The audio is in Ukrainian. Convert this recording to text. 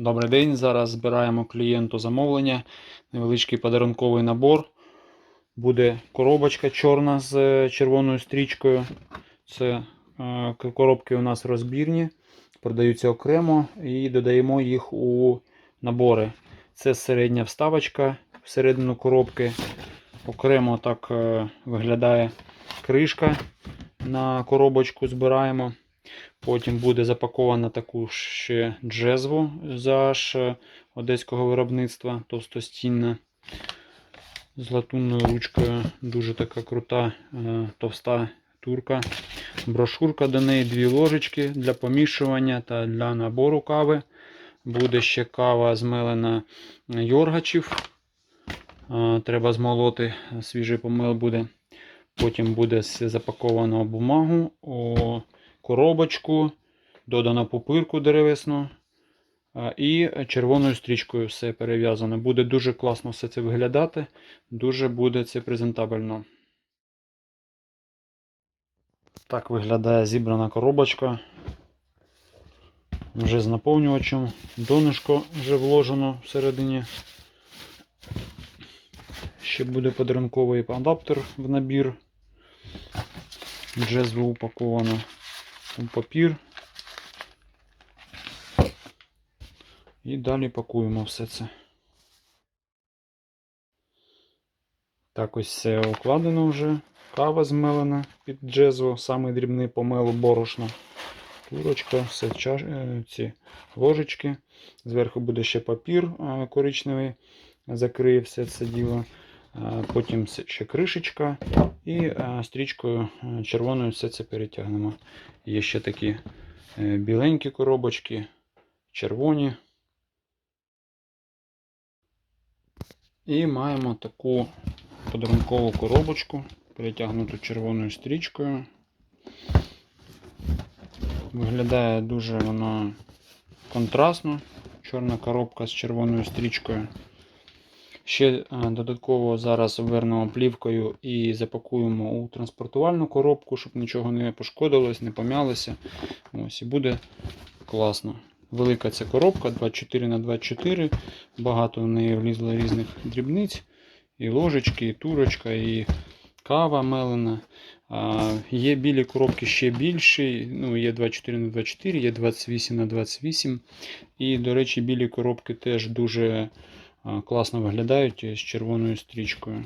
Добрий день. Зараз збираємо клієнту замовлення. Невеличкий подарунковий набор. Буде коробочка чорна з е, червоною стрічкою. Це е, коробки у нас розбірні, продаються окремо і додаємо їх у набори. Це середня вставочка всередину коробки. Окремо так е, виглядає кришка на коробочку збираємо. Потім буде запакована таку ще джезву аж е, одеського виробництва, товстостінна, з латунною ручкою. Дуже така крута, е, товста турка. Брошурка до неї, дві ложечки для помішування та для набору кави. Буде ще кава змелена йоргачів. Е, Треба змолоти, свіжий помил буде. Потім буде запаковано бумагу. у коробочку, додано пупирку деревесну і червоною стрічкою все перев'язано. Буде дуже класно все це виглядати, дуже буде це презентабельно. Так виглядає зібрана коробочка. Вже з наповнювачем. Донышко вже вложено всередині. Ще буде подарунковий адаптер в набір. Джезву упаковано у папір. І далі пакуємо все це. Так, ось все укладено вже. Кава змелена під джезву, самий дрібний помелу борошна. Турочка, все чаш... е, ці ложечки. Зверху буде ще папір е, коричневий, закриє все це діло. Потім ще кришечка і стрічкою е, червоною все це перетягнемо. Є ще такі е, біленькі коробочки, червоні. І маємо таку подарункову коробочку, перетягнуту червоною стрічкою. Виглядає дуже вона контрастно. Чорна коробка з червоною стрічкою. Ще е, додатково зараз обвернемо плівкою і запакуємо у транспортувальну коробку, щоб нічого не пошкодилось, не пом'ялося. Ось і буде класно. Велика ця коробка 24 на 24 Багато в неї влізло різних дрібниць. І ложечки, і турочка, і кава мелена. А, є білі коробки ще більші. Ну, є 24 на 24 є 28 на 28 І, до речі, білі коробки теж дуже класно виглядають з червоною стрічкою.